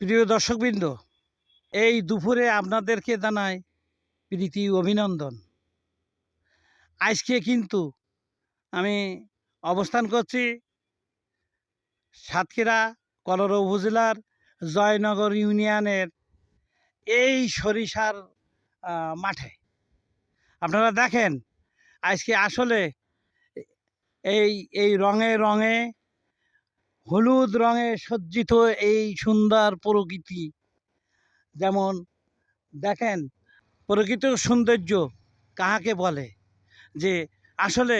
প্রিয় দর্শকবৃন্দ, এই দুপুরে আপনাদেরকে জানাই প্রীতি অভিনন্দন। আজকে কিন্তু আমি অবস্থান করছি সাতক্ষীরা কলর উপজেলার জয়নগর ইউনিয়নের এই সরিষার মাঠে। আপনারা দেখেন, আজকে আসলে এই এই রঙে রঙে হলুদ রঙে সজ্জিত এই সুন্দর প্রকৃতি। যেমন, দেখেন প্রকৃত সৌন্দর্য কাহাকে বলে? যে আসলে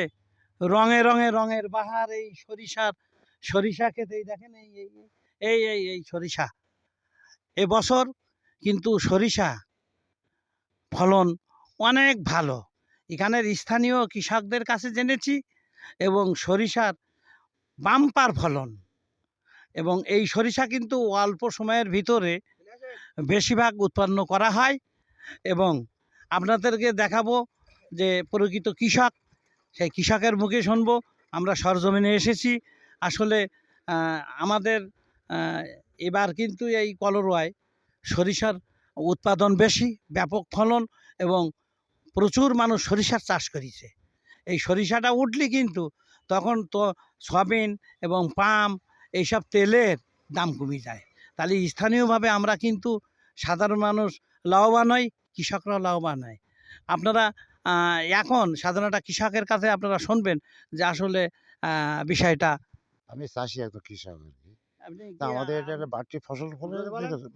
রঙে রঙে রঙের বাহার এই সরিষার, সরিষা খেতেই দেখেন এই এই এই এই এই সরিষা। এবছর কিন্তু সরিষা ফলন অনেক ভালো। এখানের স্থানীয় কৃষকদের কাছে জেনেছি এবং সরিষার বাম্পার ফলন। এবং এই সরিষা কিন্তু অল্প সময়ের ভিতরে বেশিরভাগ উৎপন্ন করা হয় এবং আপনাদেরকে দেখাবো যে প্রকৃত কৃষক, সেই কৃষকের মুখে শুনব। আমরা সরজমিনে এসেছি। আসলে আমাদের এবার কিন্তু এই কলরোয়ায় সরিষার উৎপাদন বেশি, ব্যাপক ফলন এবং প্রচুর মানুষ সরিষার চাষ করেছে। এই সরিষাটা উঠলে কিন্তু তখন তো সয়াবিন এবং পাম এইসব তেলের দাম কমে যায়। তাহলে স্থানীয়ভাবে আমরা কিন্তু সাধারণ মানুষ লাভবান হয় কৃষকরাও লাভবান হয় আপনারা এখন সাধারণত কৃষকের কাছে আপনারা শুনবেন যে আসলে বিষয়টা। আমি চাষি একটা কৃষক আর কি। আমাদের এটা একটা বাড়তি ফসল ফলে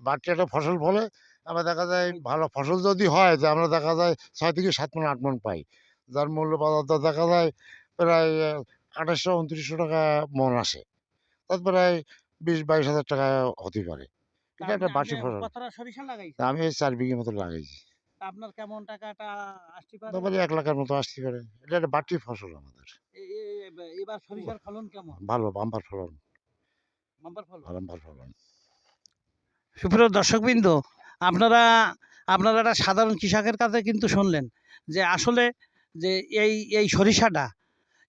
বাড়তি একটা ফসল ফলে আমরা দেখা যায় ভালো ফসল যদি হয় যে আমরা দেখা যায় ছয় থেকে সাত মন আট মন পাই। যার মূল্য বাজার দেখা যায় প্রায় আঠাশশো উনত্রিশশো টাকা মন আসে। তার প্রায় বিশ বাইশ হাজার টাকা হতে পারে। এটা একটা বাড়তি ফসল। সরিষা আমি এই চার বিঘে মতো লাগাইছি। আপনার কেমন টাকাটা আসতে পারে? তারপরে এক লাখের মতো আসতে পারে। এটা একটা বাড়তি ফসল আমাদের। এবার সরিষার ফলন কেমন? ভালো বাম্পার ফলন। বাম্পার ফলন? বাম্পার ফলন। সুপ্রিয় দর্শকবৃন্দ আপনারা আপনারা একটা সাধারণ কৃষকের কাছে কিন্তু শুনলেন যে আসলে যে এই এই সরিষাটা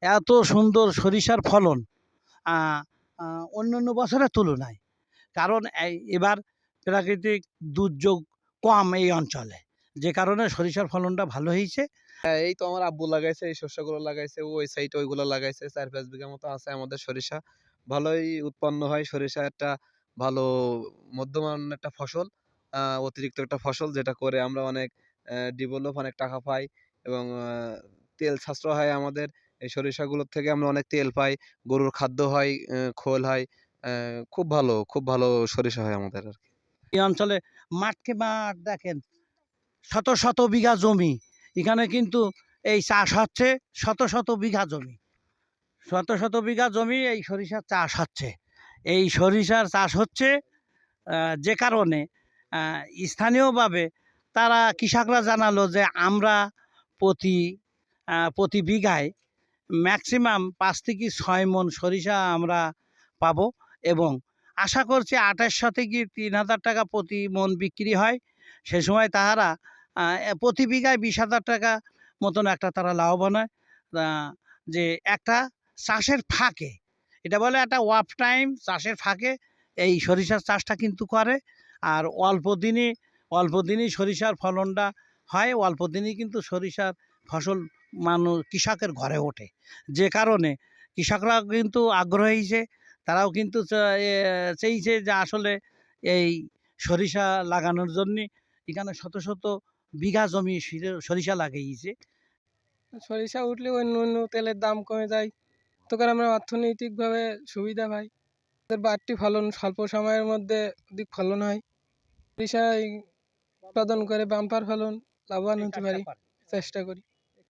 এত সুন্দর সরিষার ফলন আহ, আহ, অন্য অন্য বছরের তুলনায়। কারণ এবার প্রাকৃতিক দুর্যোগ কম এই অঞ্চলে। যে কারণে সরিষার ফলনটা ভালো হয়েছে। হ্যাঁ এই তো আমার আব্বু লাগাইছে এই শস্যগুলো লাগাইছে ওই সাইডে ওইগুলো লাগাইছে চার পাঁচ বিঘা মতো আছে আমাদের সরিষা। ভালোই উৎপন্ন হয় সরিষা একটা ভালো মধ্যমান একটা ফসল অতিরিক্ত একটা ফসল যেটা করে আমরা অনেক ডেভেলপ অনেক টাকা পাই এবং তেল সাশ্রয় হয় আমাদের। এই সরিষাগুলোর থেকে আমরা অনেক তেল পাই, গরুর খাদ্য হয় খোল হয় খুব ভালো খুব ভালো সরিষা হয় আমাদের আর কি। এই অঞ্চলে মাঠকে মাঠ দেখেন, শত শত বিঘা জমি, এখানে কিন্তু এই চাষ হচ্ছে শত শত বিঘা জমি, শত শত বিঘা জমি এই সরিষার চাষ হচ্ছে, এই সরিষার চাষ হচ্ছে যে কারণে স্থানীয়ভাবে তারা কৃষকরা জানালো যে আমরা প্রতি প্রতি বিঘায় ম্যাক্সিমাম পাঁচ থেকে ছয় মন সরিষা আমরা পাবো এবং আশা করছি আঠাশশো থেকে তিন হাজার টাকা প্রতি মন বিক্রি হয়। সে সময় তাহারা প্রতি বিঘায় বিশ হাজার টাকা মতন একটা তারা লাভবান হয়। যে একটা চাষের ফাঁকে, এটা বলে একটা ওয়াফ টাইম চাষের ফাঁকে এই সরিষার চাষটা কিন্তু করে। আর অল্প দিনই অল্প দিনই সরিষার ফলনটা হয়, অল্প দিনই কিন্তু সরিষার ফসল মানুষ কৃষকের ঘরে ওঠে। যে কারণে কৃষকরা কিন্তু আগ্রহী হয়েছে তারাও কিন্তু চেয়েছে যে আসলে এই সরিষা লাগানোর জন্য এখানে শত শত বিঘা জমি সরিষা লাগিয়েছে। সরিষা উঠলে অন্য অন্য তেলের দাম কমে যায়। তো করে আমরা অর্থনৈতিকভাবে সুবিধা পাই। আমাদের বাড়তি ফলন স্বল্প সময়ের মধ্যে অধিক ফলন হয়। সরিষা উৎপাদন করে বাম্পার ফলন লাভবান হতে পারি। চেষ্টা করি।